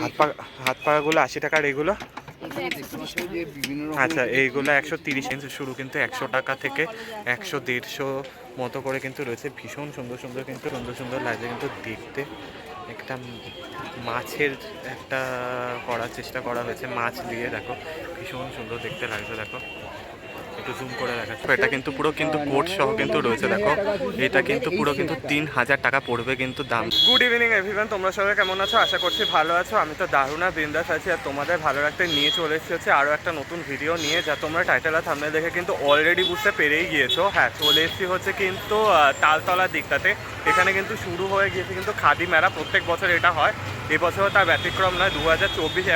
হাত পা হাত আশি টাকার এগুলো? আচ্ছা এইগুলো একশো তিরিশ ইঞ্চি শুরু কিন্তু একশো টাকা থেকে একশো দেড়শো মতো করে কিন্তু রয়েছে। ভীষণ সুন্দর সুন্দর কিন্তু সুন্দর সুন্দর লাগছে কিন্তু দেখতে। একটা মাছের একটা করার চেষ্টা করা হয়েছে, মাছ দিয়ে দেখো, ভীষণ সুন্দর দেখতে লাগছে, দেখো। একটু জুম করে দেখাচ্ছি। এটা কিন্তু পুরো কিন্তু কোট সহ কিন্তু রয়েছে, দেখো। এটা কিন্তু পুরো কিন্তু তিন হাজার টাকা পড়বে কিন্তু দাম। গুড ইভিনিং এভরিওয়ান তোমরা সবাই কেমন আছো? আশা করছি ভালো আছো। আমি তো দারুণ বিন্দাস আছি আর তোমাদের ভালো রাখতে নিয়ে চলে এসেছি হচ্ছে আরও একটা নতুন ভিডিও নিয়ে, যা তোমরা টাইটেল আর থামনে দেখে কিন্তু অলরেডি বুঝতে পেরেই গিয়েছো। হ্যাঁ চলে এসেছি হচ্ছে কিন্তু তালতলার দিকটাতে। এখানে কিন্তু শুরু হয়ে গিয়েছে কিন্তু খাদি মেলা। প্রত্যেক বছর এটা হয়। এবছরও তার ব্যতিক্রম নয়, দু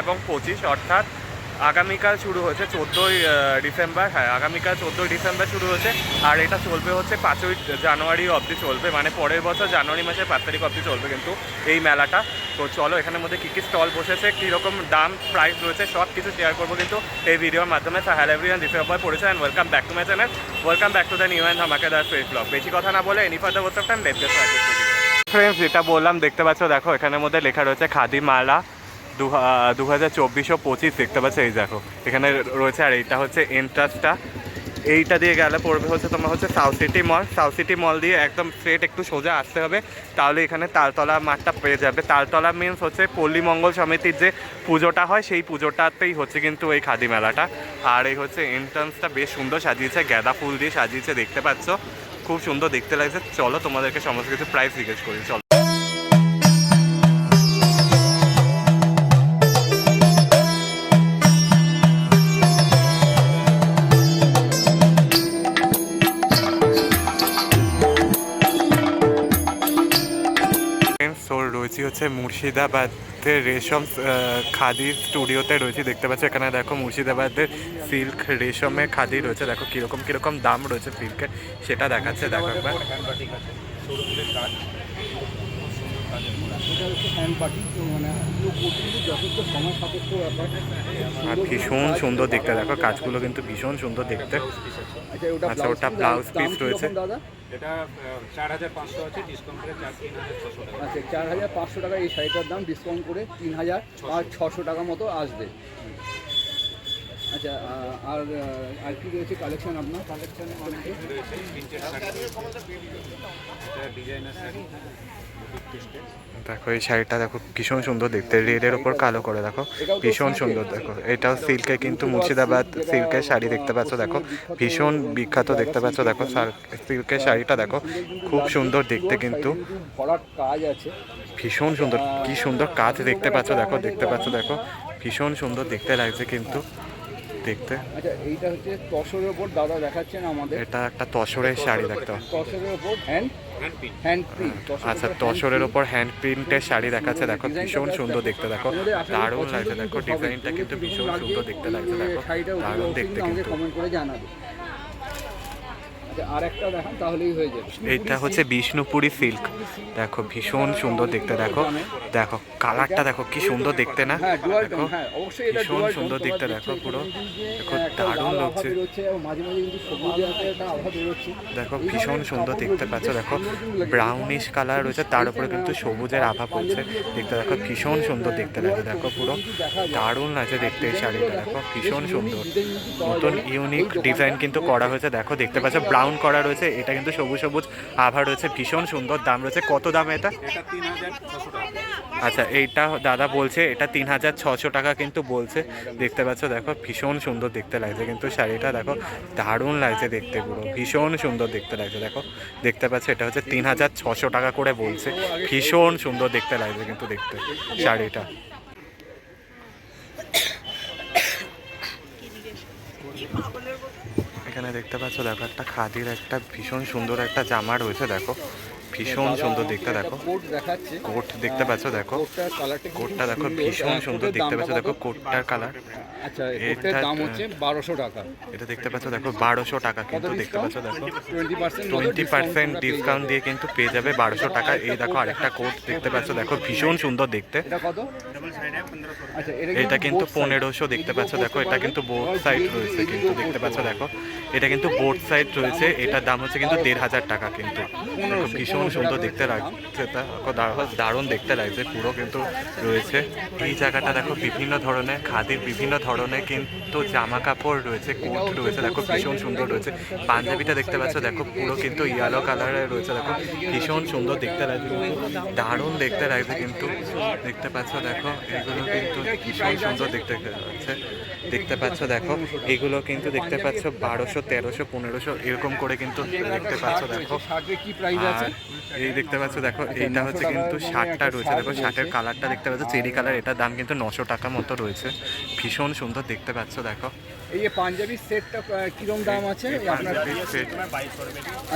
এবং পঁচিশ, অর্থাৎ আগামীকাল শুরু হয়েছে চোদ্দোই ডিসেম্বর হ্যাঁ আগামীকাল চোদ্দোই ডিসেম্বর শুরু হয়েছে আর এটা চলবে হচ্ছে পাঁচই জানুয়ারি অবধি চলবে মানে পরের বছর জানুয়ারি মাসের পাঁচ তারিখ অবধি চলবে কিন্তু এই মেলাটা। তো চলো, এখানের মধ্যে কী কী স্টল বসেছে, কীরকম দাম প্রাইস রয়েছে, সব কিছু শেয়ার করব কিন্তু এই ভিডিওর মাধ্যমে। হ্যালো এভরিওয়ান দিস অফার পড়েছে and welcome back to my channel welcome back to the new and ধামাকেদার face blog বেশি কথা না বলে any further time let friends যেটা বললাম, দেখতে পাচ্ছ, দেখো, এখানের মধ্যে লেখা রয়েছে খাদি মালা দু হাজার চব্বিশশো পঁচিশ দেখতে পাচ্ছ, এই দেখো। এখানে রয়েছে, আর এইটা হচ্ছে এন্ট্রান্সটা এইটা দিয়ে গেলে পড়বে হচ্ছে তোমার হচ্ছে South City Mall South City Mall দিয়ে একদম স্ট্রেট একটু সোজা আসতে হবে। তাহলে এখানে তালতলা মাঠটা পেয়ে যাবে। তালতলা মিন্স হচ্ছে পল্লী মঙ্গল সমিতির যে পুজোটা হয়, সেই পুজোটাতেই হচ্ছে কিন্তু এই খাদি মেলাটা। আর এই হচ্ছে এন্ট্রান্সটা বেশ সুন্দর সাজিয়েছে, গাঁদা ফুল দিয়ে সাজিয়েছে, দেখতে পাচ্ছ। খুব সুন্দর, দেখতে লাগছে। চলো তোমাদেরকে সমস্ত কিছু প্রাইস জিজ্ঞেস করি, চলো। রয়েছি মুর্শিদাবাদের রেশম আহ, খাদি স্টুডিওতে রয়েছে। দেখতে পাচ্ছ এখানে দেখো মুর্শিদাবাদের সিল্ক রেশমে খাদি রয়েছে। দেখো কীরকম কীরকম দাম রয়েছে সিল্কের সেটা দেখাচ্ছে দেখো একবার। আর ভীষণ সুন্দর দেখতে দেখো কাজগুলো কিন্তু ভীষণ সুন্দর দেখতে। আচ্ছা ওটা blouse দাম রয়েছে। এটা চার হাজার পাঁচশো আছে ডিসকাউন্ট করে চার তিন হাজার ছশো টাকা। আচ্ছা চার হাজার পাঁচশো টাকা এই শাড়িটার দাম ডিসকাউন্ট করে তিন হাজার আর ছশো টাকা মতো আসবে। আচ্ছা আর আর কি রয়েছে কালেকশন আপনার? কালেকশন রয়েছে ডিজাইনার শাড়ি দেখো এই শাড়িটা দেখো ভীষণ সুন্দর দেখতে। রেডের ওপর কালো করে দেখো ভীষণ সুন্দর দেখো। এটাও সিল্কে কিন্তু মুর্শিদাবাদ সিল্কের শাড়ি দেখতে পাচ্ছ দেখো। ভীষণ বিখ্যাত দেখতে পাচ্ছ দেখো সিল্কের শাড়িটা দেখো। খুব সুন্দর দেখতে কিন্তু। কাজ আছে। ভীষণ সুন্দর কি সুন্দর কাজ দেখতে পাচ্ছ দেখো দেখতে পাচ্ছ দেখো। ভীষণ সুন্দর দেখতে লাগছে কিন্তু। দেখতে। আচ্ছা এইটা হচ্ছে তসরের ওপর দাদা দেখাচ্ছেন আমাদের। এটা একটা তসরের শাড়ি দেখতে। তসরের ওপর hand hand pin hand print আচ্ছা তসরের ওপর হ্যান্ড প্রিন্টের শাড়ি দেখাচ্ছে। দেখো ভীষণ সুন্দর দেখতে দেখো। দারুণ লাগছে। দেখো ডিজাইনটা কিন্তু ভীষণ সুন্দর দেখতে লাগছে। দেখো দারুণ দেখতে কিন্তু কমেন্ট করে জানাবে। আর একটা দেখান তাহলেই হয়ে যাবে। এইটা হচ্ছে বিষ্ণুপুরি সিল্ক। দেখো ভীষণ সুন্দর দেখতে দেখো। দেখো কালারটা দেখো কি সুন্দর দেখতে না? হ্যাঁ দেখো হ্যাঁ এটা ভীষণ সুন্দর দেখতে দেখো পুরো। দেখো দারুণ লাগছে। দেখো ভীষণ সুন্দর দেখতে পাচ্ছ। দেখো। ব্রাউনিশ কালার রয়েছে তার উপরে কিন্তু সবুজের আভা পড়ছে। দেখতে দেখো ভীষণ সুন্দর দেখতে লাগে দেখো পুরো। দারুণ লাগছে দেখতে এই শাড়িটা দেখো ভীষণ সুন্দর। নতুন ইউনিক ডিজাইন কিন্তু করা হয়েছে দেখো দেখতে পাচ্ছ ব্রাউন করা রয়েছে। এটা কিন্তু সবুজ সবুজ আভা রয়েছে ভীষণ সুন্দর দাম রয়েছে। কত দাম এটা? আচ্ছা এইটা দাদা বলছে এটা তিন হাজার ছশো টাকা কিন্তু বলছে। দেখতে পাচ্ছ দেখো ভীষণ সুন্দর দেখতে লাগছে কিন্তু শাড়িটা দেখো দারুণ লাগছে দেখতে পুরো ভীষণ সুন্দর দেখতে লাগছে দেখো। দেখতে পাচ্ছ এটা হচ্ছে তিন হাজার ছশো টাকা করে বলছে। ভীষণ সুন্দর দেখতে লাগছে কিন্তু দেখতে শাড়িটা এখানে দেখতে পাচ্ছ দেখো একটা খাদির একটা ভীষণ সুন্দর একটা জামা রয়েছে দেখো। ভীষণ সুন্দর দেখতে দেখো। কোট দেখতে পাচ্ছ দেখো। কোটটা দেখো ভীষণ সুন্দর দেখতে পাচ্ছ দেখো কোটটার কালার আচ্ছা এটা- দাম হচ্ছে বারোশো টাকা। এটা দেখতে পাচ্ছ দেখো টাকা কিন্তু দেখতে পাচ্ছ দেখো। টোয়েন্টি পার্সেন্ট ডিসকাউন্ট দিয়ে কিন্তু পেয়ে যাবে বারোশো টাকা। এই দেখো আরেকটা কোট দেখতে পাচ্ছ দেখো ভীষণ সুন্দর দেখতে। এটা কত? এটা কিন্তু। পনেরোশো দেখতে পাচ্ছ দেখো এটা কিন্তু বোর্ড সাইড রয়েছে কিন্তু দেখতে পাচ্ছ দেখো এটা কিন্তু বোর্ড সাইড রয়েছে এটার দাম হচ্ছে কিন্তু দেড় হাজার টাকা কিন্তু। ভীষণ সুন্দর দেখতে লাগছে দারুণ দেখতে লাগছে পুরো কিন্তু রয়েছে। এই জায়গাটা দেখো বিভিন্ন ধরনের খাদির বিভিন্ন ধরনের কিন্তু জামা কাপড় রয়েছে কোট রয়েছে দেখো ভীষণ সুন্দর রয়েছে। পাঞ্জাবিটা দেখতে পাচ্ছ দেখো পুরো কিন্তু ইয়েলো কালারের রয়েছে দেখো ভীষণ সুন্দর দেখতে লাগছে দারুণ দেখতে লাগছে কিন্তু দেখতে পাচ্ছ দেখো এগুলো কিন্তু ভীষণ সুন্দর দেখতে লাগছে দেখতে পাচ্ছ, দেখো, এগুলো কিন্তু দেখতে পাচ্ছ বারোশো, তেরোশো, পনেরোশো, এরকম করে কিন্তু দেখতে পাচ্ছ, দেখো। এই দেখতে পাচ্ছ, দেখো এটা হচ্ছে কিন্তু শার্টটা রয়েছে, দেখো, শার্টের কালারটা দেখতে পাচ্ছ, চেরি কালার, এটার দাম কিন্তু নশো টাকা মতো রয়েছে। ভীষণ সুন্দর দেখতে পাচ্ছ, দেখো। এই যে পাঞ্জাবির সেটটা কিরম দাম আছে? আপনার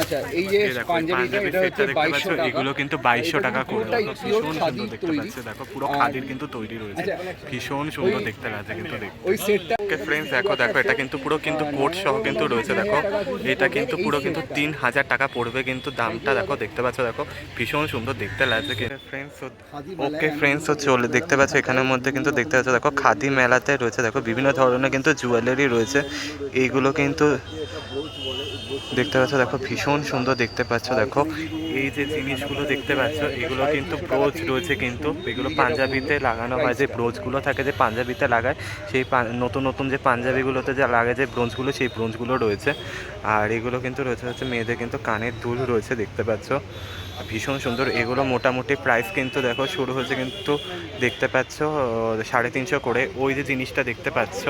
আচ্ছা এই যে পাঞ্জাবিটা এটা হচ্ছে setটা দেখতে পাচ্ছ, বাইশশো টাকা। এগুলো কিন্তু বাইশশো টাকা করে। ভীষণ সুন্দর দেখতে তৈরি। দেখো পুরো খাদির কিন্তু তৈরি রয়েছে। আচ্ছা, ভীষণ সুন্দর দেখতে লাগছে কিন্তু ওই সেটটা ওকে ফ্রেন্ডস দেখো দেখো এটা কিন্তু পুরো কিন্তু কোট সহ কিন্তু রয়েছে দেখো। এটা কিন্তু পুরো কিন্তু তিন হাজার টাকা পড়বে কিন্তু দামটা দেখো দেখতে পাচ্ছ দেখো ভীষণ সুন্দর দেখতে লাগছে ফ্রেন্ডস ওকে ফ্রেন্ডস চলে দেখতে পাচ্ছ এখানের মধ্যে কিন্তু দেখতে পাচ্ছ দেখো খাদি মেলাতে রয়েছে দেখো বিভিন্ন ধরনের কিন্তু জুয়েলারি রয়েছে। এইগুলো কিন্তু দেখতে পাচ্ছ, দেখো, ভীষণ সুন্দর দেখতে পাচ্ছ, দেখো। এই যে জিনিসগুলো দেখতে পাচ্ছ, এগুলো কিন্তু ব্রোচ রয়েছে কিন্তু। এগুলো পাঞ্জাবিতে লাগানো হয়, যে ব্রোচগুলো থাকে, যে পাঞ্জাবিতে লাগায়, সেই নতুন নতুন যে পাঞ্জাবিগুলোতে যে লাগে যে ব্রোঞ্জগুলো সেই ব্রোঞ্জগুলো রয়েছে। আর এগুলো কিন্তু রয়েছে হচ্ছে মেয়েদের কিন্তু কানের দুল রয়েছে, দেখতে পাচ্ছ। ভীষণ সুন্দর। এগুলো মোটামুটি প্রাইস কিন্তু দেখো, শুরু হয়েছে কিন্তু দেখতে পাচ্ছ সাড়ে তিনশো করে। ওই যে জিনিসটা দেখতে পাচ্ছ,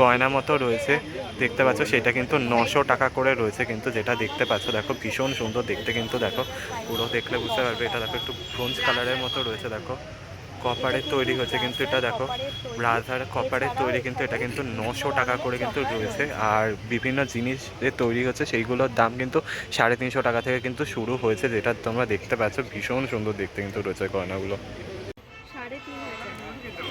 গয়না মতো রয়েছে। দেখতে পাচ্ছ, সেটা কিন্তু নশো টাকা করে রয়েছে কিন্তু যেটা দেখতে পাচ্ছ। দেখো, ভীষণ সুন্দর দেখতে কিন্তু দেখো। পুরো দেখলে বুঝতে পারবে। এটা দেখো, একটু ব্রোঞ্জ কালারের মতো রয়েছে, দেখো। কপারের তৈরি হয়েছে, কিন্তু এটা দেখো রাজার কপারের তৈরি, কিন্তু এটা কিন্তু নশো টাকা করে কিন্তু রয়েছে। আর বিভিন্ন জিনিস যে তৈরি হচ্ছে, সেইগুলোর দাম কিন্তু সাড়ে তিনশো টাকা থেকে কিন্তু শুরু হয়েছে, যেটা তোমরা দেখতে পাচ্ছ, ভীষণ সুন্দর দেখতে কিন্তু রয়েছে গয়নাগুলো।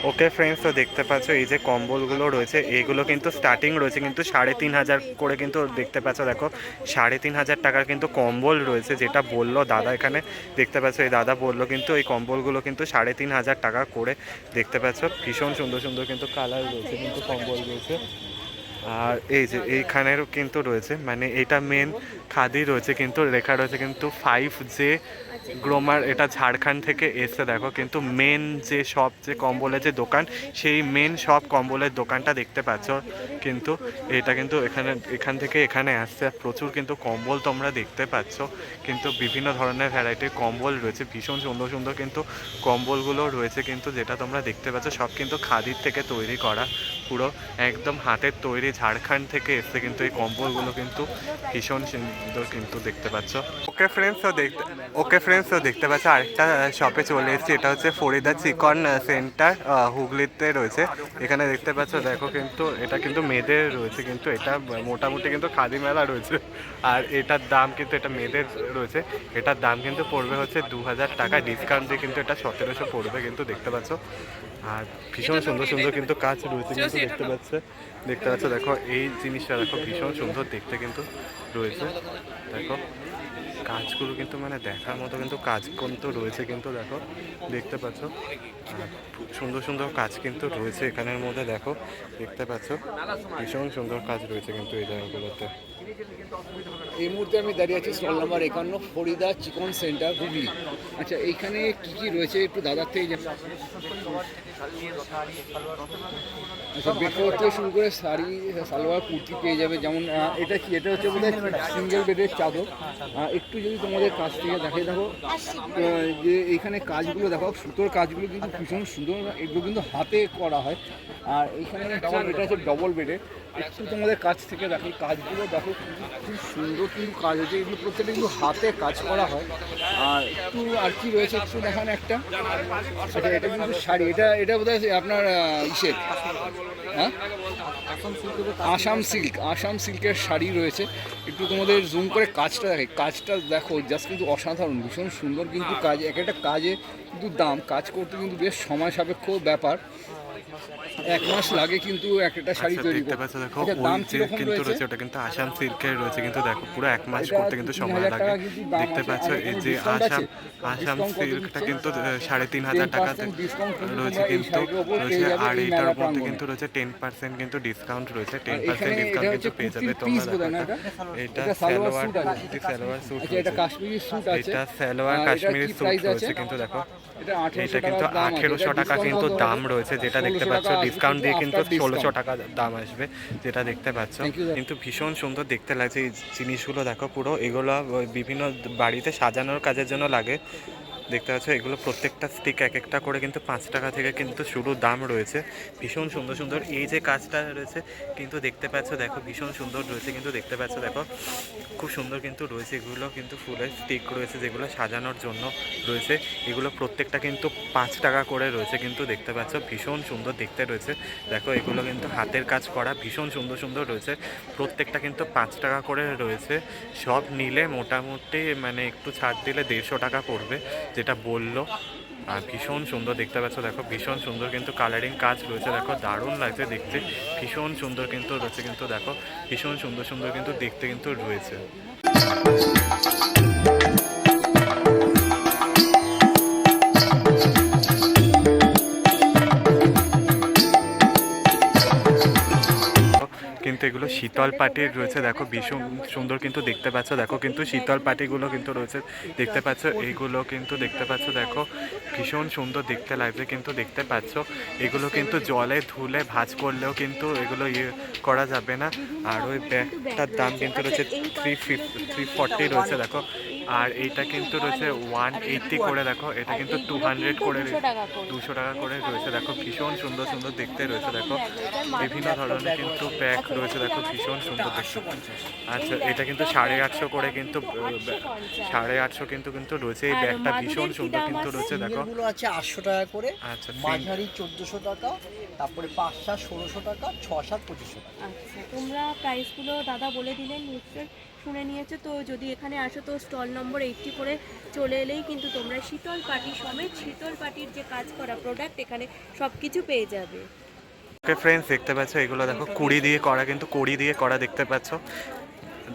ওকে ফ্রেন্ডস তো দেখতে পাচ্ছ, এই যে কম্বলগুলো রয়েছে এইগুলো কিন্তু স্টার্টিং রয়েছে, কিন্তু সাড়ে তিন হাজার করে কিন্তু দেখতে পাচ্ছ, দেখো, সাড়ে তিন হাজার টাকার কিন্তু কম্বল রয়েছে, যেটা বলল দাদা এখানে, দেখতে পাচ্ছ, এই দাদা বলল কিন্তু এই কম্বলগুলো কিন্তু সাড়ে তিন হাজার টাকা করে দেখতে পাচ্ছ, ভীষণ সুন্দর সুন্দর কিন্তু কালার রয়েছে, কিন্তু কম্বল রয়েছে। আর এই যে এইখানেরও কিন্তু রয়েছে মানে এটা মেন খাদি রয়েছে, কিন্তু লেখা রয়েছে কিন্তু ফাইভ জে গ্রোমার, এটা ঝাড়খণ্ড থেকে এসে দেখো। কিন্তু মেন যে সব যে কম্বলের যে দোকান, সেই মেন সব কম্বলের দোকানটা দেখতে পাচ্ছ। কিন্তু এটা কিন্তু এখানে, এখান থেকে এখানে আসছে। প্রচুর কিন্তু কম্বল তোমরা দেখতে পাচ্ছ। কিন্তু বিভিন্ন ধরনের ভ্যারাইটির কম্বল রয়েছে। ভীষণ সুন্দর সুন্দর কিন্তু কম্বলগুলো রয়েছে। কিন্তু যেটা তোমরা দেখতে পাচ্ছ, সব কিন্তু খাদির থেকে তৈরি করা পুরো একদম হাতের তৈরি ঝাড়খণ্ড থেকে এসছে কিন্তু এই কম্বলগুলো কিন্তু ভীষণ সুন্দর কিন্তু দেখতে পাচ্ছ। ওকে ফ্রেন্ডস তো দেখতে ওকে ফ্রেন্ডস তো দেখতে পাচ্ছ। আরেকটা শপে চলে এসেছি। এটা হচ্ছে ফরিদা চিকন সেন্টার হুগলিতে রয়েছে। এখানে দেখতে পাচ্ছ, দেখো কিন্তু এটা কিন্তু মেয়েদের রয়েছে কিন্তু এটা মোটামুটি কিন্তু খাদি মেলা রয়েছে। আর এটার দাম কিন্তু, এটা মেয়েদের রয়েছে। এটার দাম কিন্তু পড়বে হচ্ছে দু হাজার টাকা। ডিসকাউন্ট দিয়ে কিন্তু এটা সতেরোশো পড়বে কিন্তু দেখতে পাচ্ছ। আর ভীষণ সুন্দর সুন্দর কিন্তু কাজ রয়েছে কিন্তু দেখতে পাচ্ছে। দেখতে পাচ্ছ দেখো এই জিনিসটা দেখো ভীষণ সুন্দর দেখতে কিন্তু রয়েছে। দেখো কাজগুলো কিন্তু মানে দেখার মতো কিন্তু কাজ কিন্তু রয়েছে কিন্তু দেখো দেখতে পাচ্ছ। আর সুন্দর সুন্দর কাজ কিন্তু রয়েছে এখানের মধ্যে দেখো দেখতে পাচ্ছ। ভীষণ সুন্দর কাজ রয়েছে কিন্তু এই জায়গাগুলোতে। এই মুহূর্তে আমি দাঁড়িয়ে আছি স্টল নাম্বার একান্ন, ফরিদা চিকন সেন্টার, হুগলি। আচ্ছা এইখানে কি কি রয়েছে একটু দাদার থেকে আচ্ছা বেডকভার থেকে শুরু করে শাড়ি, সালোয়ার, কুর্তি পেয়ে যাবে। যেমন এটা কি? এটা হচ্ছে বোধহয় সিঙ্গেল বেডের চাদর। একটু যদি তোমাদের কাছ থেকে দেখাই দেখো যে এইখানে কাজগুলো দেখো, সুতোর কাজগুলো কিন্তু ভীষণ সুন্দর। এগুলো কিন্তু হাতে করা হয়। আর এইখানে এটা হচ্ছে ডবল বেডে একটু তোমাদের কাছ থেকে দেখো, কাজগুলো দেখো খুব- সুন্দর কিন্তু কাজ হচ্ছে। এগুলো প্রত্যেকটা কিন্তু হাতে কাজ করা হয়। আর একটু আর কি রয়েছে একটু দেখান একটা। আচ্ছা এটা কিন্তু শাড়ি, এটা এটা বোধ আপনার ইসের। হ্যাঁ? আসাম সিল্ক, আসাম সিল্কের শাড়ি রয়েছে। একটু তোমাদের জুম করে কাজটা দেখে, কাজটা দেখো জাস্ট কিন্তু অসাধারণ, ভীষণ সুন্দর কিন্তু কাজ। এক একটা কাজে কিন্তু দাম, কাজ করতে কিন্তু বেশ সময় সাপেক্ষ ব্যাপার। এক মাস লাগে কিন্তু একটা শাড়ি আচ্ছা, তৈরি করতে। পাচ্ছ দেখো দাম কীরকম কিন্তু রয়েছে? ওটা কিন্তু আসাম সিল্কের রয়েছে কিন্তু দেখো পুরো এক মাস করতে কিন্তু সময় লাগে। দেখতে পাচ্ছ এই যে আসাম আসাম সিল্কটা কিন্তু সাড়ে তিন হাজার 10% টাকাতে রয়েছে কিন্তু রয়েছে আর এইটার মধ্যে কিন্তু রয়েছে টেন পার্সেন্ট কিন্তু ডিসকাউন্ট রয়েছে টেন পার্সেন্ট ডিসকাউন্ট কিন্তু পেয়ে যাবে তোমরা এটা? সালোয়ার সালোয়ার স্যুট এটা কাশ্মীরি স্যুট আছে। এটা সালোয়ার কাশ্মীরি স্যুট রয়েছে কিন্তু দেখো। এটা কিন্তু। আঠেরোশো টাকা কিন্তু দাম রয়েছে যেটা দেখতে 1600 পাচ্ছ ডিসকাউন্ট দিয়ে কিন্তু ষোলোশো টাকা দাম আসবে যেটা দেখতে পাচ্ছ. কিন্তু ভীষণ সুন্দর দেখতে লাগছে এই জিনিসগুলো দেখো পুরো এগুলো বিভিন্ন বাড়িতে সাজানোর কাজের জন্য লাগে। দেখতে পাচ্ছ, এগুলো প্রত্যেকটা স্টিক এক একটা করে কিন্তু পাঁচ টাকা থেকে কিন্তু শুরু দাম রয়েছে। ভীষণ সুন্দর সুন্দর এই যে কাজটা রয়েছে, কিন্তু দেখতে পাচ্ছ, দেখো ভীষণ সুন্দর রয়েছে, কিন্তু দেখতে পাচ্ছ, দেখো খুব সুন্দর কিন্তু রয়েছে, এগুলো কিন্তু ফুলের স্টিক রয়েছে যেগুলো সাজানোর জন্য রয়েছে। এগুলো প্রত্যেকটা কিন্তু পাঁচ টাকা করে রয়েছে, কিন্তু দেখতে পাচ্ছ, ভীষণ সুন্দর দেখতে রয়েছে। দেখো, এগুলো কিন্তু হাতের কাজ করা ভীষণ সুন্দর সুন্দর রয়েছে। প্রত্যেকটা কিন্তু পাঁচ টাকা করে রয়েছে। সব নিলে মোটামুটি মানে একটু ছাড় দিলে দেড়শো টাকা পড়বে। যেটা বলল। আর ভীষণ সুন্দর দেখতে পাচ্ছ, দেখো ভীষণ সুন্দর কিন্তু কালারিং কাজ রয়েছে, দেখো দারুণ লাগছে দেখতে। ভীষণ সুন্দর কিন্তু রয়েছে, কিন্তু দেখো ভীষণ সুন্দর সুন্দর কিন্তু দেখতে কিন্তু রয়েছে। কিন্তু এগুলো শীতল পাটির রয়েছে। দেখো, ভীষণ সুন্দর কিন্তু দেখতে পাচ্ছ। দেখো, কিন্তু শীতল পাটিগুলো কিন্তু রয়েছে। দেখতে পাচ্ছ এইগুলো কিন্তু দেখতে পাচ্ছ। দেখো, ভীষণ সুন্দর দেখতে লাগছে কিন্তু দেখতে পাচ্ছ। এগুলো কিন্তু জলে ধুলে ভাজ করলেও কিন্তু এগুলো ইয়ে করা যাবে না। আর ওই ব্যাগটার দাম কিন্তু রয়েছে থ্রি ফিফটি থ্রি ফর্টি রয়েছে, দেখো। আর এইটা কিন্তু রয়েছে ওয়ান এইটটি করে, দেখো। এটা কিন্তু টু হান্ড্রেড করে, দুশো টাকা করে রয়েছে। দেখো, ভীষণ সুন্দর সুন্দর দেখতে রয়েছে, দেখো। বিভিন্ন ধরনের কিন্তু ব্যাগ রয়েছে। দেখো ভীষণ সুন্দর আচ্ছা এটা কিন্তু সাড়ে আটশো করে কিন্তু সাড়ে আটশো কিন্তু কিন্তু রয়েছে। এই ব্যাগটা ভীষণ সুন্দর কিন্তু আছে? রয়েছে দেখো। সিঙ্গেলগুলো আছে আটশো টাকা করে আচ্ছা মাঝারি চোদ্দোশো টাকা তারপরে পাঁচ সাত ষোলোশো টাকা ছ সাত পঁচিশশো টাকা। আচ্ছা তোমরা প্রাইসগুলো দাদা বলে দিলেন নিশ্চয় শুনে নিয়েছো। তো যদি এখানে আসো তো স্টল নম্বর এইটটি করে চলে এলেই কিন্তু তোমরা শীতল পাটি সমেত শীতল পাটির যে কাজ করা প্রোডাক্ট এখানে সব কিছু পেয়ে যাবে। ফ্রেন্ডস দেখতে পাচ্ছ এগুলো দেখো কুড়ি দিয়ে করা কিন্তু কুড়ি দিয়ে করা দেখতে পাচ্ছ।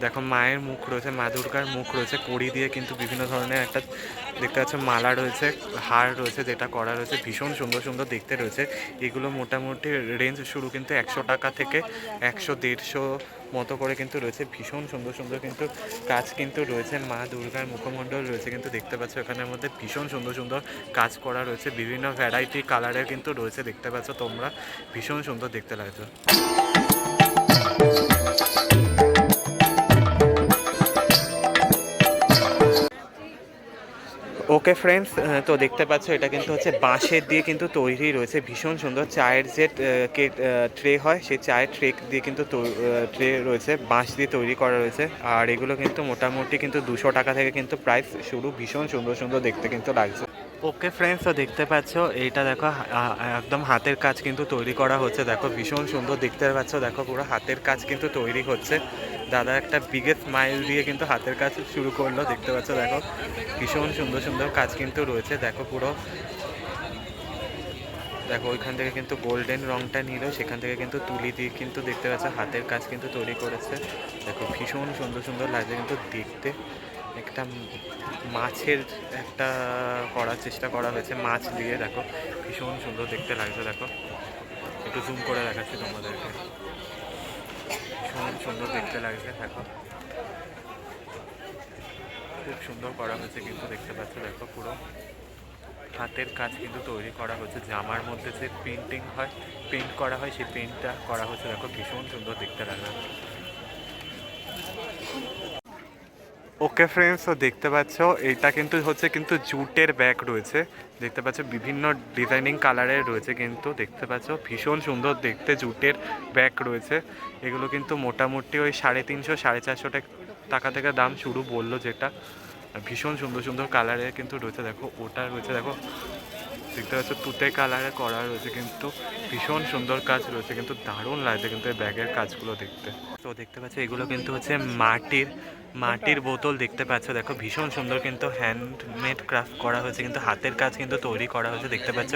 দেখো মায়ের মুখ রয়েছে, মা দুর্গার মুখ রয়েছে, কুড়ি দিয়ে কিন্তু বিভিন্ন ধরনের একটা দেখতে পাচ্ছ মালা রয়েছে, হার রয়েছে, যেটা করা রয়েছে, ভীষণ সুন্দর সুন্দর দেখতে রয়েছে। এগুলো মোটামুটি রেঞ্জ শুরু কিন্তু একশো টাকা থেকে একশো দেড়শো মতো করে কিন্তু রয়েছে, ভীষণ সুন্দর সুন্দর কিন্তু কাজ কিন্তু রয়েছে। মা দুর্গার মুখমণ্ডল রয়েছে কিন্তু দেখতে পাচ্ছ, এখানের মধ্যে ভীষণ সুন্দর সুন্দর কাজ করা রয়েছে, বিভিন্ন ভ্যারাইটি কালারের কিন্তু রয়েছে, দেখতে পাচ্ছ তোমরা, ভীষণ সুন্দর দেখতে লাগছে। ওকে ফ্রেন্ডস তো দেখতে পাচ্ছ এটা কিন্তু হচ্ছে বাঁশের দিয়ে কিন্তু তৈরি রয়েছে। ভীষণ সুন্দর চায়ের যে ট্রে হয়, সেই চায়ের ট্রে দিয়ে কিন্তু ট্রে রয়েছে, বাঁশ দিয়ে তৈরি করা রয়েছে। আর এগুলো কিন্তু মোটামুটি কিন্তু দুশো টাকা থেকে কিন্তু প্রাইস শুরু। ভীষণ সুন্দর সুন্দর দেখতে কিন্তু লাগছে। ওকে ফ্রেন্ডস তো দেখতে পাচ্ছ এইটা দেখো একদম হাতের কাজ কিন্তু তৈরি করা হচ্ছে। দেখো, ভীষণ সুন্দর দেখতে পাচ্ছ। দেখো, পুরো হাতের কাজ কিন্তু তৈরি হচ্ছে। দাদা একটা বিগেস্ট স্মাইল দিয়ে কিন্তু হাতের কাজ শুরু করল, দেখতে পাচ্ছ, দেখো। ভীষণ সুন্দর সুন্দর কাজ কিন্তু রয়েছে, দেখো পুরো। দেখো, ওইখান থেকে কিন্তু গোল্ডেন রংটা নিল, সেখান থেকে কিন্তু তুলি দিয়ে কিন্তু দেখতে পাচ্ছ, হাতের কাজ কিন্তু তৈরি করেছে। দেখো, ভীষণ সুন্দর সুন্দর লাগছে কিন্তু দেখতে। একটা মাছের একটা করার চেষ্টা করা হয়েছে, মাছ দিয়ে, দেখো। ভীষণ সুন্দর দেখতে লাগছে, দেখো। একটু জুম করে দেখাচ্ছি তোমাদেরকে। ভীষণ সুন্দর দেখতে লাগছে, দেখো। খুব সুন্দর করা হয়েছে কিন্তু দেখতে পাচ্ছ, দেখো পুরো। হাতের কাজ কিন্তু তৈরি করা হচ্ছে, জামার মধ্যে যে পেন্টিং হয় পেন্ট করা হয়, সেই পেন্টটা করা হচ্ছে, দেখো, ভীষণ সুন্দর দেখতে লাগে ওকে ফ্রেন্ডস দেখতে পাচ্ছ, এটা কিন্তু হচ্ছে কিন্তু জুটের ব্যাগ রয়েছে। দেখতে পাচ্ছ, বিভিন্ন ডিজাইনিং কালারের রয়েছে কিন্তু দেখতে পাচ্ছ, ভীষণ সুন্দর দেখতে জুটের ব্যাগ রয়েছে। এগুলো কিন্তু মোটামুটি ওই সাড়ে তিনশো, সাড়ে চারশো টাকা থেকে দাম শুরু বলল যেটা। ভীষণ সুন্দর সুন্দর কালারের কিন্তু রয়েছে, দেখো, ওটা রয়েছে, দেখো। দেখতে পাচ্ছ তুতে কালারে করা রয়েছে কিন্তু। ভীষণ সুন্দর কাজ রয়েছে, কিন্তু দারুণ লাগছে কিন্তু এই ব্যাগের কাজগুলো দেখতে। তো দেখতে পাচ্ছ, এগুলো কিন্তু হচ্ছে মাটির মাটির বোতল দেখতে পাচ্ছ। দেখো, ভীষণ সুন্দর কিন্তু হ্যান্ডমেড ক্রাফট করা হয়েছে, কিন্তু হাতের কাজ কিন্তু তৈরি করা হয়েছে। দেখতে পাচ্ছ,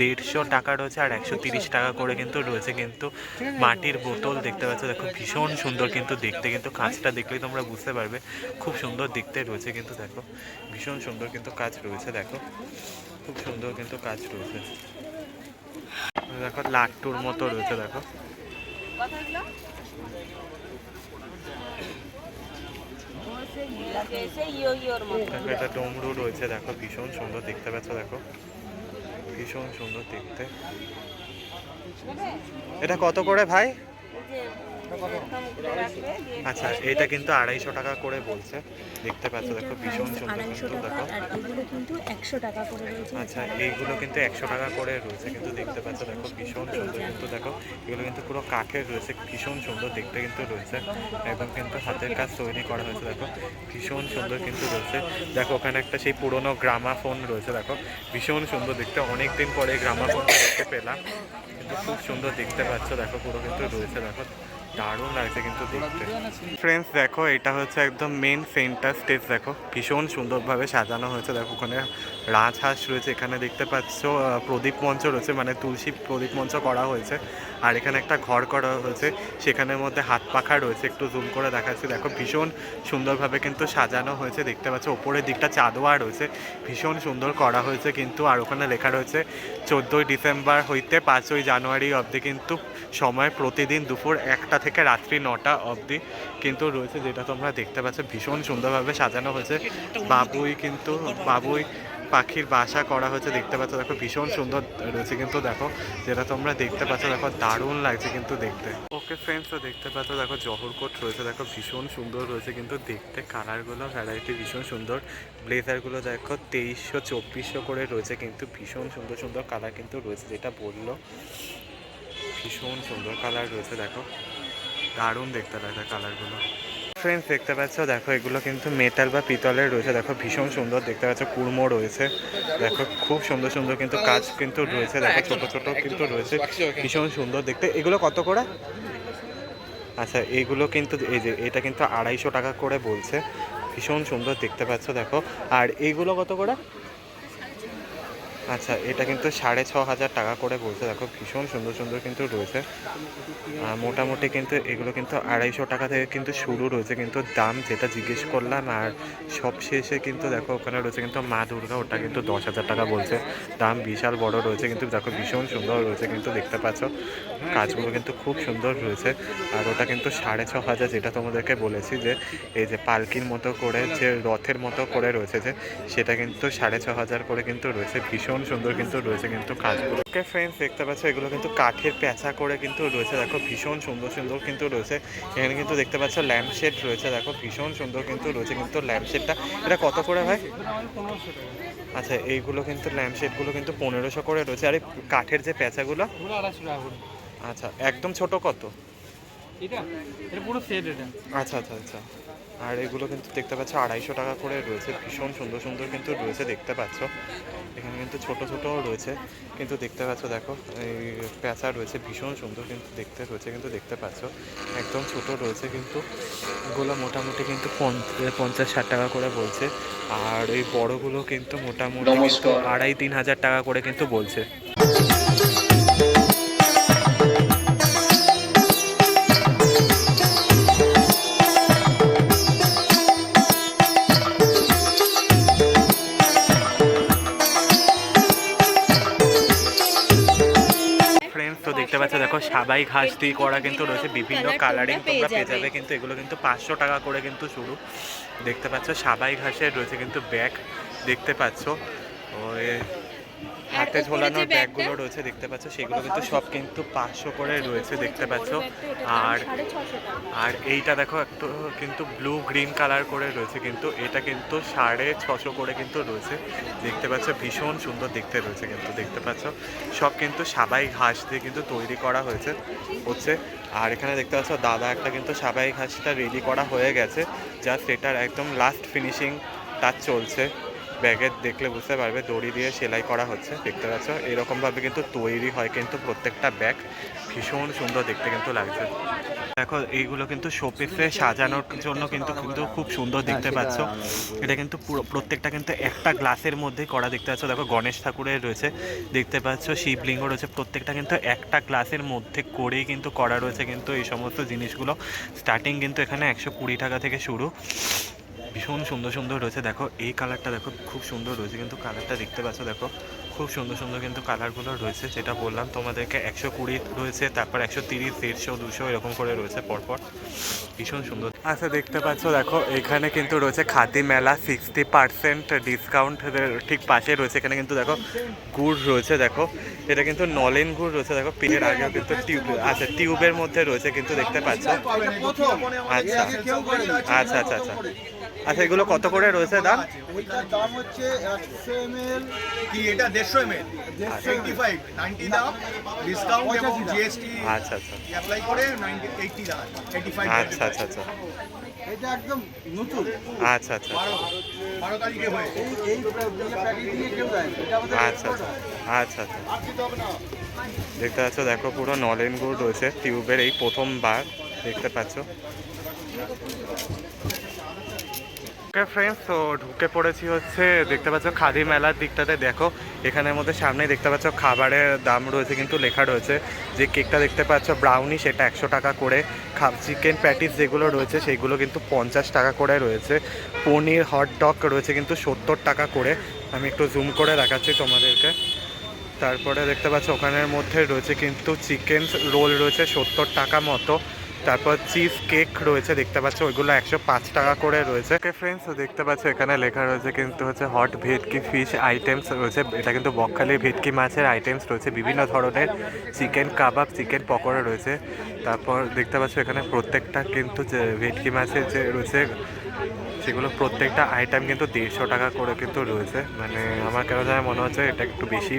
দেড়শো টাকা রয়েছে আর একশো তিরিশ টাকা করে কিন্তু রয়েছে কিন্তু মাটির বোতল। দেখতে পাচ্ছ, দেখো, ভীষণ সুন্দর কিন্তু দেখতে, কিন্তু কাজটা দেখলেই তোমরা বুঝতে পারবে। খুব সুন্দর দেখতে রয়েছে কিন্তু, দেখো, ভীষণ সুন্দর কিন্তু কাজ রয়েছে, দেখো, খুব সুন্দর কিন্তু কাজ রয়েছে। দেখো লাট্টুর মতো রয়েছে, দেখো। দেখো, এটা ডমরু রয়েছে, দেখো, ভীষণ সুন্দর দেখতে পাচ্ছ, দেখো। ভীষণ সুন্দর দেখতে। এটা কত করে ভাই? আচ্ছা এটা কিন্তু আড়াইশো টাকা করে বলছে। দেখতে পাচ্ছ দেখো ভীষণ সুন্দর কিন্তু দেখো। আচ্ছা এইগুলো কিন্তু একশো টাকা করে রয়েছে কিন্তু দেখতে পাচ্ছ দেখো ভীষণ সুন্দর কিন্তু দেখো। এগুলো কিন্তু পুরো কাঠের রয়েছে ভীষণ সুন্দর দেখতে কিন্তু রয়েছে। একদম কিন্তু হাতের কাজ তৈরি করা হয়েছে দেখো। ভীষণ সুন্দর কিন্তু রয়েছে। দেখো ওখানে একটা সেই পুরোনো গ্রামাফোন রয়েছে দেখো। ভীষণ সুন্দর দেখতে অনেক দিন পরে গ্রামাফোনটা দেখতে পেলাম। কিন্তু খুব সুন্দর দেখতে পাচ্ছ দেখো পুরো কিন্তু রয়েছে দেখো। দারুণ লাগছে কিন্তু দেখতে। ফ্রেন্ডস দেখো এটা হচ্ছে একদম মেন সেন্টার স্টেজ দেখো। ভীষণ সুন্দরভাবে সাজানো হয়েছে দেখো ওখানে রাজহাঁস রয়েছে এখানে দেখতে পাচ্ছ প্রদীপ মঞ্চ রয়েছে মানে তুলসী প্রদীপ মঞ্চ করা হয়েছে আর এখানে একটা ঘর করা হয়েছে সেখানের মধ্যে হাত পাখা রয়েছে একটু জুম করে দেখাচ্ছি দেখো ভীষণ সুন্দরভাবে কিন্তু সাজানো হয়েছে দেখতে পাচ্ছ ওপরের দিকটা চাঁদোয়া রয়েছে ভীষণ সুন্দর করা হয়েছে কিন্তু আর ওখানে লেখা রয়েছে চোদ্দোই ডিসেম্বর হইতে পাঁচই জানুয়ারি অবধি কিন্তু সময় প্রতিদিন দুপুর একটা থেকে রাত্রি নটা অবধি কিন্তু রয়েছে, যেটা তোমরা দেখতে পাচ্ছ। ভীষণ সুন্দরভাবে সাজানো হয়েছে। বাবুই কিন্তু, বাবুই পাখির বাসা করা হয়েছে, দেখতে পাচ্ছ। দেখো, ভীষণ সুন্দর রয়েছে কিন্তু দেখো, যেটা তোমরা দেখতে পাচ্ছ, দেখো, দারুণ লাগছে কিন্তু দেখতে। ওকে ফ্রেন্ডস তো দেখতে পাচ্ছ, দেখো, জহরকোট রয়েছে, দেখো, ভীষণ সুন্দর রয়েছে কিন্তু দেখতে। কালারগুলো ভ্যারাইটি ভীষণ সুন্দর। ব্লেজারগুলো দেখো, তেইশশো, চব্বিশশো করে রয়েছে কিন্তু ভীষণ সুন্দর সুন্দর কালার কিন্তু রয়েছে, যেটা বলল। ভীষণ সুন্দর কালার রয়েছে দেখো। দারুণ দেখতে লাগে কালারগুলো ফ্রেন্ডস দেখতে পাচ্ছ? দেখো এগুলো কিন্তু মেটাল বা পিতলের রয়েছে। দেখো ভীষণ সুন্দর দেখতে পাচ্ছ। কুড়মো রয়েছে। দেখো খুব সুন্দর সুন্দর কিন্তু কাজ কিন্তু রয়েছে। দেখো ছোট ছোট কিন্তু রয়েছে। ভীষণ সুন্দর দেখতে। এগুলো কত করে? আচ্ছা এইগুলো কিন্তু এই যে এটা কিন্তু আড়াইশো টাকা করে বলছে। ভীষণ সুন্দর দেখতে পাচ্ছ দেখো। আর এইগুলো কত করে? আচ্ছা এটা কিন্তু সাড়ে ছ হাজার টাকা করে বলছে। দেখো, ভীষণ সুন্দর সুন্দর কিন্তু রয়েছে। মোটামুটি কিন্তু এগুলো কিন্তু আড়াইশো টাকা থেকে কিন্তু শুরু রয়েছে। কিন্তু দাম যেটা জিজ্ঞেস করলাম, আর সব শেষে কিন্তু দেখো, ওখানে রয়েছে কিন্তু মা দুর্গা, ওটা কিন্তু দশ হাজার টাকা বলছে। দাম বিশাল বড় রয়েছে, কিন্তু দেখো, ভীষণ সুন্দর রয়েছে কিন্তু দেখতে পাচ্ছ। কাজগুলো কিন্তু খুব সুন্দর রয়েছে। আর ওটা কিন্তু সাড়ে ছ হাজার যেটা তোমাদেরকে বলেছি যে, এই যে পালকির মতো করে, যে রথের মতো করে রয়েছে যে, সেটা কিন্তু সাড়ে ছ হাজার করে কিন্তু রয়েছে। ভীষণ সুন্দর কিন্তু রয়েছে কিন্তু কাজগুলো। ওকে ফ্রেন্ডস দেখতে পাচ্ছ এগুলো কিন্তু কাঠের প্যাঁচা করে কিন্তু রয়েছে। দেখো ভীষণ সুন্দর সুন্দর কিন্তু রয়েছে। এখানে কিন্তু দেখতে পাচ্ছ ল্যাম্পশেড রয়েছে। দেখো ভীষণ সুন্দর কিন্তু রয়েছে কিন্তু ল্যাম্পশেডটা এটা কত করে ভাই? আচ্ছা এইগুলো কিন্তু ল্যাম্পশেডগুলো কিন্তু পনেরোশো করে রয়েছে। আর এই কাঠের যে করে। আচ্ছা একদম ছোট কত? এটা এটা পুরো সেট এটা। আচ্ছা আচ্ছা আচ্ছা। আর এগুলো কিন্তু দেখতে পাচ্ছ আড়াইশো টাকা করে রয়েছে। ভীষণ সুন্দর সুন্দর কিন্তু রয়েছে দেখতে পাচ্ছ। এখানে কিন্তু ছোট ছোটও রয়েছে কিন্তু দেখতে পাচ্ছ দেখো এই প্যাঁচা রয়েছে ভীষণ সুন্দর কিন্তু দেখতে রয়েছে কিন্তু দেখতে পাচ্ছ। একদম ছোট রয়েছে কিন্তু এগুলো মোটামুটি কিন্তু পঞ্চ- পঞ্চাশ ষাট টাকা করে বলছে। আর এই বড়গুলো কিন্তু মোটামুটি কিন্তু আড়াই তিন হাজার টাকা করে কিন্তু বলছে। সাবাই ঘাস দিয়ে করা কিন্তু রয়েছে বিভিন্ন কালারিং তোমরা পেয়ে যাবে। কিন্তু এগুলো কিন্তু পাঁচশো টাকা করে কিন্তু শুরু দেখতে পাচ্ছ সাবাই ঘাসের রয়েছে কিন্তু ব্যাগ দেখতে পাচ্ছ ওই হাতে ব্যাগটা? ব্যাগগুলো রয়েছে দেখতে পাচ্ছ সেগুলো কিন্তু সব কিন্তু পাঁচশো করে রয়েছে দেখতে পাচ্ছ। আর আর এইটা দেখো একটু কিন্তু ব্লু গ্রিন কালার করে রয়েছে কিন্তু এটা কিন্তু সাড়ে ছশো করে কিন্তু রয়েছে। দেখতে পাচ্ছ ভীষণ সুন্দর দেখতে রয়েছে কিন্তু দেখতে পাচ্ছ। সব কিন্তু সাবাই ঘাস দিয়ে কিন্তু তৈরি করা হয়েছে হচ্ছে। আর এখানে দেখতে পাচ্ছ দাদা একটা কিন্তু সাবাই ঘাসটা রেডি করা হয়ে গেছে যা সেটার একদম লাস্ট ফিনিশিং টাচ চলছে। ব্যাগের দেখলে বুঝতে পারবে, দড়ি দিয়ে সেলাই করা হচ্ছে, দেখতে পাচ্ছ? এরকমভাবে কিন্তু তৈরি হয় কিন্তু প্রত্যেকটা ব্যাগ। ভীষণ সুন্দর দেখতে কিন্তু লাগছে। দেখো, এইগুলো কিন্তু শোপিসে সাজানোর জন্য কিন্তু কিন্তু খুব সুন্দর দেখতে পাচ্ছ। এটা কিন্তু প্রত্যেকটা কিন্তু একটা গ্লাসের মধ্যেই করা দেখতে পাচ্ছ। দেখো, গণেশ ঠাকুরের রয়েছে, দেখতে পাচ্ছ, শিবলিঙ্গ রয়েছে, প্রত্যেকটা কিন্তু একটা গ্লাসের মধ্যে করেই কিন্তু করা রয়েছে কিন্তু এই সমস্ত জিনিসগুলো। স্টার্টিং কিন্তু এখানে একশো কুড়ি টাকা থেকে শুরু। ভীষণ সুন্দর সুন্দর রয়েছে। দেখো, এই কালারটা দেখো, খুব সুন্দর রয়েছে। কিন্তু কালারটা দেখতে পাচ্ছ, দেখো, খুব সুন্দর সুন্দর কিন্তু কালারগুলো রয়েছে, যেটা বললাম তোমাদেরকে একশো কুড়ি রয়েছে, তারপর একশো তিরিশ, দেড়শো, দুশো এরকম করে রয়েছে পরপর। ভীষণ সুন্দর। আচ্ছা দেখতে পাচ্ছ, দেখো, এখানে কিন্তু রয়েছে খাদি মেলা সিক্সটি পার্সেন্ট ডিসকাউন্ট ঠিক পাশে রয়েছে। এখানে কিন্তু দেখো, গুড় রয়েছে, দেখো। এটা কিন্তু নলেন গুড় রয়েছে, দেখো পিনের আগেও কিন্তু টিউব আচ্ছা টিউবের মধ্যে রয়েছে কিন্তু দেখতে পাচ্ছ। আচ্ছা আচ্ছা আচ্ছা আচ্ছা। আচ্ছা এগুলো কত করে রয়েছে দাম? ওইটার দাম হচ্ছে একশো এম এল। কি এটা দেড়শো M L? Eighty five ninety দাম। ডিসকাউন্ট এবং জিএসটি আচ্ছা আচ্ছা। অ্যাপ্লাই করে নাইনটি এইটটি দাম এইটটি ফাইভ আচ্ছা আচ্ছা আচ্ছা। এটা একদম নতুন। আচ্ছা আচ্ছা। বারো তারিখে হয়ে এই এই প্যাকেট নিয়ে কেউ দেয় এটা আমাদের আচ্ছা আচ্ছা। আচ্ছা আচ্ছা। দেখতে পাচ্ছ দেখো পুরো নলেন গুড় রয়েছে টিউবের এই প্রথমবার দেখতে পাচ্ছ। ওকে ফ্রেন্ডস তো ঢুকে পড়েছি হচ্ছে, দেখতে পাচ্ছ খাদি মেলার দিকটাতে। দেখো, এখানের মধ্যে সামনে দেখতে পাচ্ছ খাবারের দাম রয়েছে, কিন্তু লেখা রয়েছে যে কেকটা দেখতে পাচ্ছ ব্রাউনি সেটা একশো টাকা করে। চিকেন প্যাটিস যেগুলো রয়েছে, সেগুলো কিন্তু পঞ্চাশ টাকা করে রয়েছে। পনির হট ডগ রয়েছে, কিন্তু সত্তর টাকা করে। আমি একটু জুম করে দেখাচ্ছি তোমাদেরকে। তারপরে দেখতে পাচ্ছ ওখানের মধ্যে রয়েছে কিন্তু চিকেন রোল রয়েছে সত্তর টাকা মতো। তারপর চিজ কেক রয়েছে, দেখতে পাচ্ছ, ওইগুলো একশো পাঁচ টাকা করে রয়েছে। ওকে ফ্রেন্ডস দেখতে পাচ্ছ, এখানে লেখা রয়েছে কিন্তু হচ্ছে হট ভেটকি ফিশ আইটেমস রয়েছে। এটা কিন্তু বকখালি ভেটকি মাছের আইটেমস রয়েছে, বিভিন্ন ধরনের চিকেন কাবাব চিকেন পকোড়া রয়েছে। তারপর দেখতে পাচ্ছ, এখানে প্রত্যেকটা কিন্তু যে ভেটকি মাছের যে রয়েছে, সেগুলো প্রত্যেকটা আইটেম কিন্তু দেড়শো টাকা করে কিন্তু রয়েছে। মানে আমার কেন জানা মনে হচ্ছে এটা একটু বেশি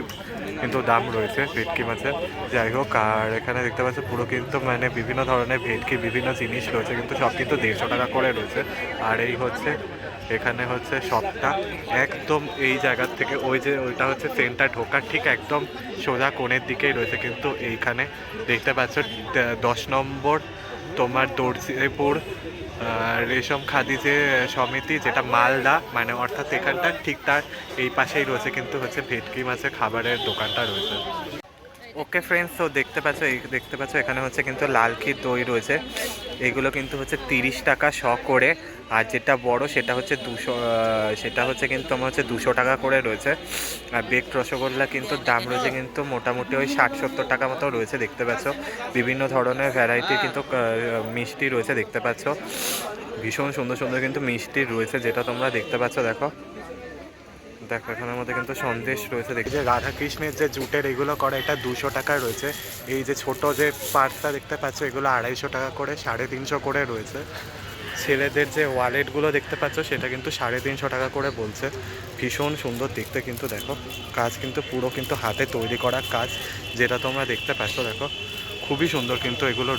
কিন্তু দাম রয়েছে, ভেটকি মাছের। যাই হোক, আর এখানে দেখতে পাচ্ছি, পুরো কিন্তু মানে বিভিন্ন ধরনের ভেটকি, বিভিন্ন জিনিস রয়েছে, কিন্তু সব কিন্তু দেড়শো টাকা করে রয়েছে। আর এই হচ্ছে, এখানে হচ্ছে সবটা। একদম এই জায়গার থেকে, ওই যে ওইটা হচ্ছে সেন্টার ঢোকার ঠিক একদম সোজা কোণের দিকেই রয়েছে, কিন্তু এইখানে দেখতে পাচ্ছ, দশ নম্বর তোমার দর্জিপুর রেশম খাদি যে সমিতি, যেটা মালদা মানে অর্থাৎ এখানটা ঠিক তার এই পাশেই রয়েছে, কিন্তু হচ্ছে ভেটকি মাছের খাবারের দোকানটা রয়েছে। ওকে ফ্রেন্ডস তো দেখতে পাচ্ছ দেখতে পাচ্ছ, এখানে হচ্ছে কিন্তু লাল ক্ষীর দই রয়েছে। এগুলো কিন্তু হচ্ছে তিরিশ টাকা শ করে, আর যেটা বড় সেটা হচ্ছে দুশো সেটা হচ্ছে কিন্তু তোমার হচ্ছে দুশো টাকা করে রয়েছে। আর বেক রসগোল্লা কিন্তু দাম রয়েছে কিন্তু মোটামুটি ওই ষাট সত্তর টাকা মতো রয়েছে, দেখতে পাচ্ছ। বিভিন্ন ধরনের ভ্যারাইটি কিন্তু মিষ্টি রয়েছে, দেখতে পাচ্ছ। ভীষণ সুন্দর সুন্দর কিন্তু মিষ্টি রয়েছে, যেটা তোমরা দেখতে পাচ্ছ, দেখো। দেখো এখানের মধ্যে কিন্তু সন্দেশ রয়েছে দেখি যে রাধাকৃষ্ণের যে জুটের এগুলো করে, এটা দুশো টাকা রয়েছে। এই যে ছোট যে পার্টটা দেখতে পাচ্ছ, এগুলো আড়াইশো টাকা করে, সাড়ে তিনশো করে রয়েছে। ছেলেদের যে ওয়ালেটগুলো দেখতে পাচ্ছ, সেটা কিন্তু সাড়ে তিনশো টাকা করে বলছে। ভীষণ সুন্দর দেখতে কিন্তু দেখো। কাজ কিন্তু পুরো কিন্তু হাতে তৈরি করা কাজ, যেটা তোমরা দেখতে পাচ্ছ, দেখো। খুবই সুন্দর কিন্তু এগুলো।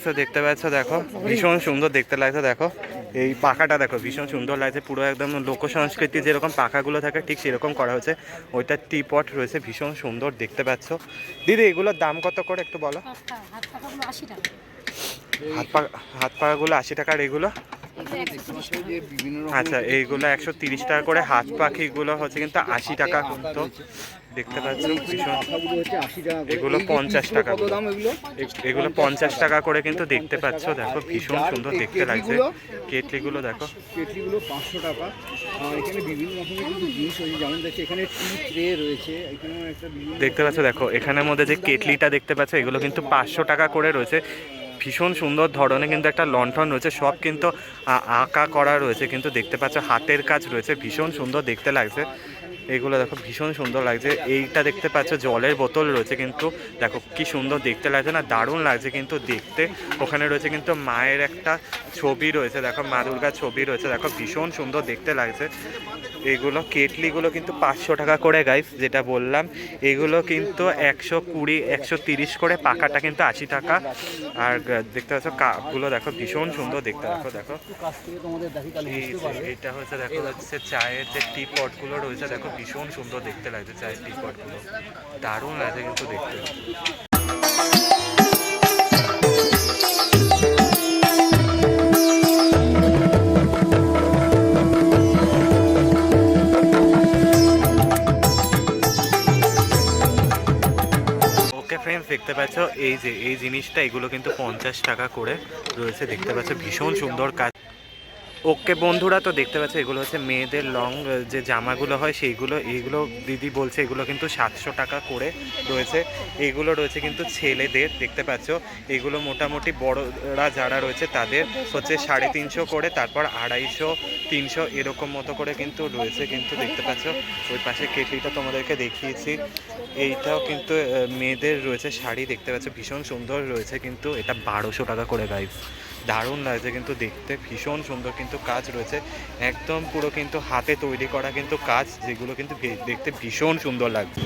ফ্রেন্ডস দেখতে পাচ্ছ দেখো। ভীষণ সুন্দর দেখতে লাগছে দেখো। এই পাখাটা দেখো ভীষণ সুন্দর লাগছে পুরো একদম লোক সংস্কৃতি যেরকম পাখাগুলো থাকে ঠিক সেরকম করা হয়েছে ওইটার টি পট রয়েছে ভীষণ সুন্দর দেখতে পাচ্ছ। দিদি এগুলোর দাম কত করে একটু বলো? হাত পা হাত পাখাগুলো আশি টাকার এগুলো? যে বিভিন্ন রকম আচ্ছা এইগুলো একশো তিরিশ টাকা করে হাত পাখিগুলো হচ্ছে কিন্তু আশি টাকা। তো দেখতে পাচ্ছ ভীষণ। পাখাগুলো হচ্ছে টাকা করে। এগুলো এই- এই 50 পিসগুলো টাকা এগুলো? পঞ্চাশ টাকা। করে কিন্তু দেখতে পাচ্ছ। দেখো ভীষণ সুন্দর দেখতে লাগছে। কেটলিগুলো? দেখো। কেটলিগুলো পাঁচশো টাকা। আর এখানে বিভিন্ন রকমের কিন্তু জিনিস রয়েছে। যেমন দেখছি এখানে টি ট্রে রয়েছে। এখানে একটা দেখতে পাচ্ছ দেখো এখানের মধ্যে যে কেটলিটা দেখতে পাচ্ছ এগুলো কিন্তু পাঁচশো টাকা করে রয়েছে। ভীষণ সুন্দর ধরনের কিন্তু একটা লণ্ঠন রয়েছে। সব কিন্তু আঁকা করা রয়েছে। কিন্তু দেখতে পাচ্ছ হাতের কাজ রয়েছে। ভীষণ সুন্দর দেখতে লাগছে। এগুলো দেখো ভীষণ সুন্দর লাগছে। এইটা দেখতে পাচ্ছ, জলের বোতল রয়েছে কিন্তু, দেখো কি সুন্দর দেখতে লাগছে না, দারুণ লাগছে কিন্তু দেখতে। ওখানে রয়েছে কিন্তু মায়ের একটা ছবি রয়েছে, দেখো মা দুর্গার ছবি রয়েছে, দেখো ভীষণ সুন্দর দেখতে লাগছে। এগুলো কেটলিগুলো কিন্তু পাঁচশো টাকা করে গাইস যেটা বললাম। এগুলো কিন্তু একশো কুড়ি, একশো তিরিশ করে পাকাটা কিন্তু আশি টাকা। আর দেখতে পাচ্ছ, কাপগুলো দেখো ভীষণ সুন্দর দেখতে দেখো দেখো। একটু কাছ থেকে তোমাদের দেখি তাহলে এই বুঝতে যে পারবে এটা হচ্ছে, দেখো যাচ্ছে চায়ের যে টি পটগুলো রয়েছে, দেখো ভীষণ সুন্দর দেখতে লাগছে চায়ের টি দারুণ লাগছে কিন্তু দেখতে। ফ্রেন্ডস দেখতে পাচ্ছ, এই যে, এই জিনিসটা, এগুলো কিন্তু পঞ্চাশ টাকা করে রয়েছে। দেখতে পাচ্ছ, ভীষণ সুন্দর কাজ ওকে বন্ধুরা তো দেখতে পাচ্ছ, এগুলো হচ্ছে মেয়েদের লং যে জামাগুলো হয় সেইগুলো, এইগুলো দিদি বলছে এগুলো কিন্তু সাতশো টাকা করে রয়েছে। এগুলো রয়েছে কিন্তু ছেলেদের, দেখতে পাচ্ছ? এগুলো মোটামুটি বড়রা যারা রয়েছে তাদের হচ্ছে সাড়ে তিনশো করে, তারপর আড়াইশো, তিনশো এরকম মতো করে কিন্তু রয়েছে কিন্তু দেখতে পাচ্ছ? ওই পাশে কেটলিটা তোমাদেরকে দেখিয়েছি। এইটাও কিন্তু মেয়েদের রয়েছে শাড়ি, দেখতে পাচ্ছ? ভীষণ সুন্দর রয়েছে কিন্তু, এটা বারোশো টাকা করে গাইস দারুণ লাগছে, কিন্তু দেখতে ভীষণ সুন্দর কিন্তু কাজ রয়েছে। একদম পুরো কিন্তু হাতে তৈরি করা কিন্তু কাজ, যেগুলো কিন্তু দেখতে ভীষণ সুন্দর লাগছে।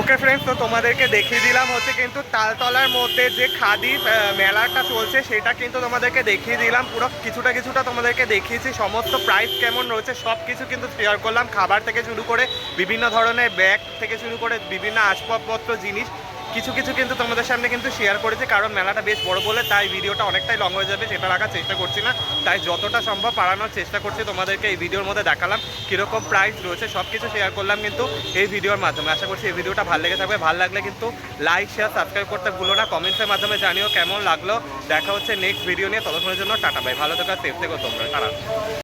ওকে ফ্রেন্ডস তো তোমাদেরকে দেখিয়ে দিলাম হচ্ছে কিন্তু তালতলার মধ্যে যে খাদি মেলাটা চলছে, সেটা কিন্তু তোমাদেরকে দেখিয়ে দিলাম। পুরো কিছুটা কিছুটা তোমাদেরকে দেখিয়েছি। সমস্ত প্রাইস কেমন রয়েছে সব কিছু কিন্তু শেয়ার করলাম। খাবার থেকে শুরু করে বিভিন্ন ধরনের ব্যাগ থেকে শুরু করে বিভিন্ন আসবাবপত্র, জিনিস কিছু কিছু কিন্তু তোমাদের সামনে কিন্তু শেয়ার করেছি, কারণ মেলাটা বেশ বড় বলে তাই ভিডিওটা অনেকটাই লং হয়ে যাবে, সেটা রাখার চেষ্টা করছি না। তাই যতটা সম্ভব বাড়ানোর চেষ্টা করছি, তোমাদেরকে এই ভিডিওর মধ্যে দেখালাম, কীরকম প্রাইস রয়েছে সব কিছু শেয়ার করলাম কিন্তু এই ভিডিওর মাধ্যমে। আশা করছি এই ভিডিওটা ভালো লেগে থাকবে, ভালো লাগলে কিন্তু লাইক শেয়ার সাবস্ক্রাইব করতে ভুলো না কমেন্টসের মাধ্যমে জানিও কেমন লাগল। দেখা হচ্ছে নেক্সট ভিডিও নিয়ে, ততক্ষণের জন্য টাটা বাই ভালো থাকা সেফ থেকো তোমরা